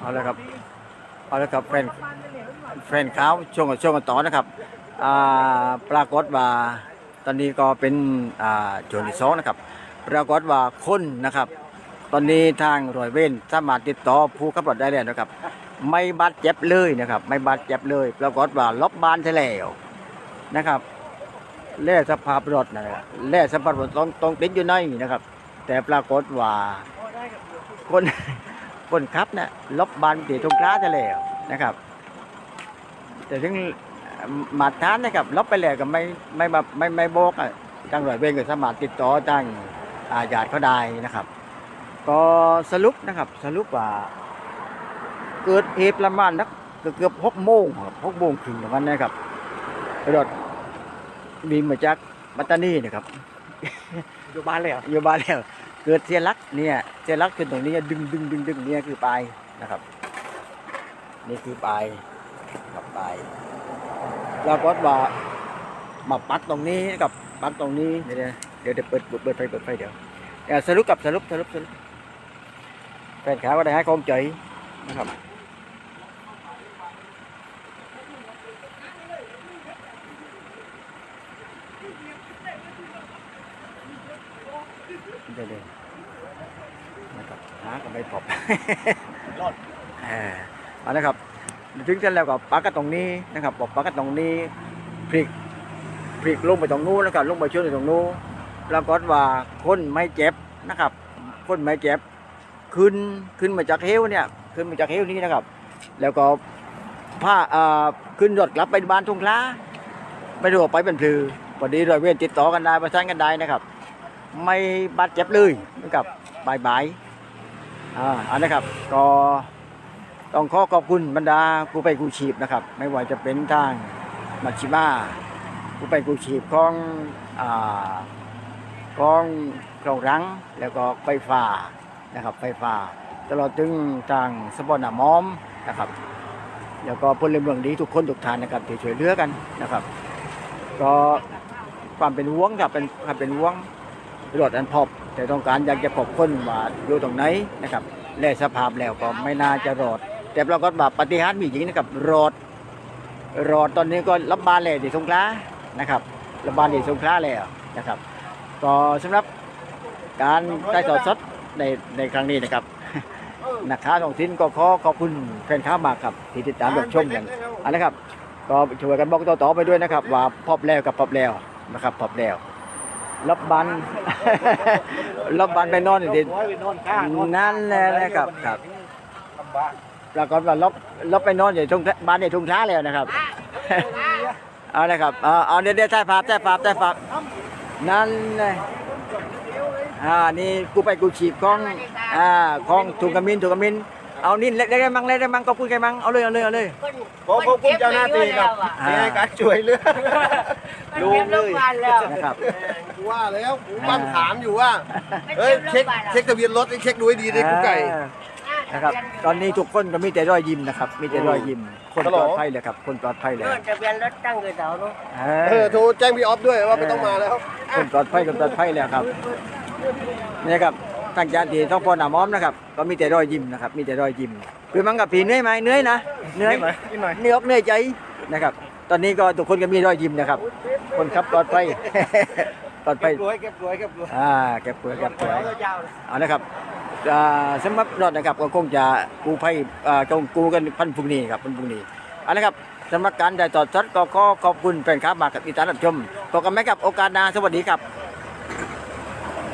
เอาละครับ เอาละครับแฟนแฟนเขาช่วงกับช่วงกันต่อนะครับอ่าปรากฏว่าตอนนี้ก็เป็นอ่าโจนที่สองนะครับ ปรากฏว่าคนนะครับ ตอนนี้ทางรอยเว้นสามารถติดต่อผู้ขับรถได้แล้วนะครับ ไม่บาดเจ็บเลยนะครับ ไม่บาดเจ็บเลย ปรากฏว่าล็อบบานใช่แล้วนะครับแล่สภาพรถนะครับแล่สภาพรถต้องต้องติดอยู่ในนะครับ แต่ปรากฏว่าคน คนขับเนี่ยลบบานตีตรงกลางจะแล้วนะครับ แต่ถึงมาทานนะครับลบไปแล้วก็ไม่ไม่แบบไม่ไม่โบกอะทางหน่วยเวรก็สามารถติดต่อทางอาญาติเขาได้นะครับ ก็สรุปนะครับสรุปว่า เกิดเหตุประมาณนักเกือบหกโมงครับหกโมงครึ่งประมาณนี้ครับรถบินมาจากปัตตานีนะครับอยู่บ้านเลยเหรออยู่บ้านแล้ว เกิดเสียลักเนี่ยเสียลักขึ้นตรงนี้ดึงดึงดึงดึงเนี่ยคือปลายนะครับ นี่คือปลายกับปลายเราก็ว่ามาปักตรงนี้กับปักตรงนี้เดี๋ยวเดี๋ยวเดี๋ยวเปิดเปิดไฟเปิดไฟเดี๋ยวสรุปกับสรุปสรุปสรุปแฟนขาก็ได้ให้ความใจนะครับ เดี๋ยวเดี๋ยวนะครับหาก็ไม่พบรอดเออเอาละครับถึงเสร็จแล้วก็ปักกันตรงนี้นะครับบอกปักกันตรงนี้พลิกพลิกลงไปตรงนู้นแล้วก็ลงไปช่วยตรงนู้นปรากฏว่าคนไม่เจ็บนะครับ คนไม่เจ็บขึ้นขึ้นมาจากเฮวเนี่ยขึ้นมาจากเฮวนี้นะครับ แล้วก็ผ้าเอ่อขึ้นรถกลับไปบ้านทุ่งคล้าไม่รู้ว่าไปเป็นพลือพอดีรอยเวรติดต่อกันได้ประสานกันได้นะครับ ไม่บาดเจ็บเลยนะครับบายบายอ่าอันนะครับก็ต้องขอขอบคุณบรรดากู้ภัยกู้ชีพนะครับ ไม่ว่าจะเป็นทางมัชชิมากู้ภัยกู้ชีพของอ่าของคลองรังแล้วก็ไฟฟ้านะครับ ไฟฟ้า ตลอดถึงทางสปอนามอมนะครับแล้วก็พลเมืองดีทุกคนทุกทานนะครับที่ช่วยเหลือกันนะครับ ก็ความเป็นห่วงครับเป็นความเป็นห่วง รถอันพบแต่ต้องการอยากจะพบคนว่าอยู่ตรงไหนนะครับและสภาพแล้วก็ไม่น่าจะรอด แต่ปรากฏว่าปฏิหาร์มีจริงนะครับรอดรอดตอนนี้ก็รับบานแล้วที่สงขลานะครับรับบานที่สงขลาแล้วนะครับก็สำหรับการได้สอดสดในในครั้งนี้นะครับนักข่าวท้องถิ่นก็ขอขอบคุณแฟนข่าวมากครับที่ติดตามรับชมกันอันนะครับ ก็ช่วยกันบอกต่อๆไปด้วยนะครับ ว่าพบแล้วกับพบแล้วนะครับพบแล้ว รับบานรับบานไปนอนอยู่ที่โอ้ยไปนอนข้างนอนนั่นแหละนะครับครับลำบากปรากฏว่าลบลบไปนอนอยู่ตรงบ้านในทุ่งช้าแล้วนะครับ เอานะครับเอาเอาเดี๋ยวเดี๋ยวใต้ภาพใต้ภาพใต้ภาพนั่นเลยอ่านี่กูไปกูฉีบของอ่าของถุงกระมินถุงกระมิน เอานี่เล็กได้มั้งเล็กได้มั้งก็พูดกันมั้งเอาเลยเอาเลยเอาเลยขอขอบคุณเจ้าหน้าที่ครับอ่าที่ให้การช่วยเหลือลุลุงงเลเลยยนะครับ กูว่าแล้วกูตั้งถามอยู่ว่าเฮ้ยเช็คเช็คทะเบียนรถเช็คดูให้ดีดิกูไก่อ่านะครับ ตอนนี้ทุกคนก็มีแต่รอยยิ้มนะครับ มีแต่รอยยิ้ม คนฮัลโหปลลอดภัยเลยครับ คนปลอดภัยเลยรถทะเบียนรถตั้งอยู่แถวนู้นเอเอออ โทรแจ้งพี่ออฟด้วยว่าไม่ต้องมาแล้ว คนปลอดภัยคนปลอดภัยแล้วครับ นี่ครับ ตั้งใจที่ท้องพ่อหนามอมนะครับ ก็มีแต่รอยยิ้มนะครับ มีแต่รอยยิ้มคือมันกับผีเหนื่อยไหมเหนื่อยนะเหนื่อยนิดหน่อยเหนื่อยอกเหนื่อยใจนะครับ ตอนนี้ก็ทุกคนก็มีรอยยิ้มนะครับ คนขับปลอดภัยปลอดภัยเก็บรวยเก็บรวยเก็บรวยอ่าเก็บป่วยเก็บป่วยยาวเอานะครับอ่าสำหรับรถนะครับก็คงจะกู้ภัยอ่าจงกู้กันพันพรุ่งนี้ครับพันพรุ่งนี้เอาละครับสำหรับการได้ต่อดซัดก็ขอขอบคุณแฟนคลับมากกับติดตามรับชมพบกันไหมครับโอกาสหน้าสวัสดีครับ